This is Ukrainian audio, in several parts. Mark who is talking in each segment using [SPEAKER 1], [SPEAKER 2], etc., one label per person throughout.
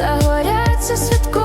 [SPEAKER 1] загоряться святко.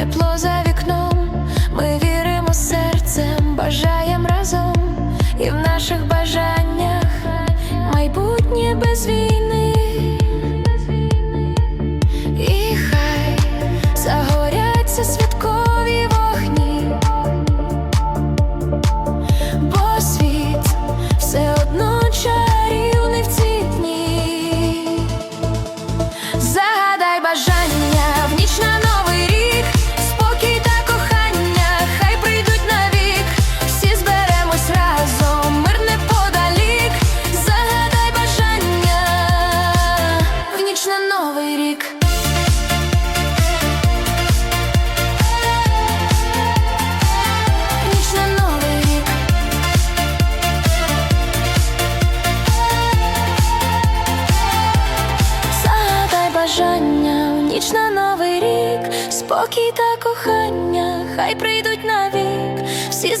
[SPEAKER 1] тепло за вікном, ми віримо серцем, бажаєм разом, і в наших бажаннях майбутнє без війни. бажання, в ніч на новий рік, спокій та кохання, хай прийдуть навік всі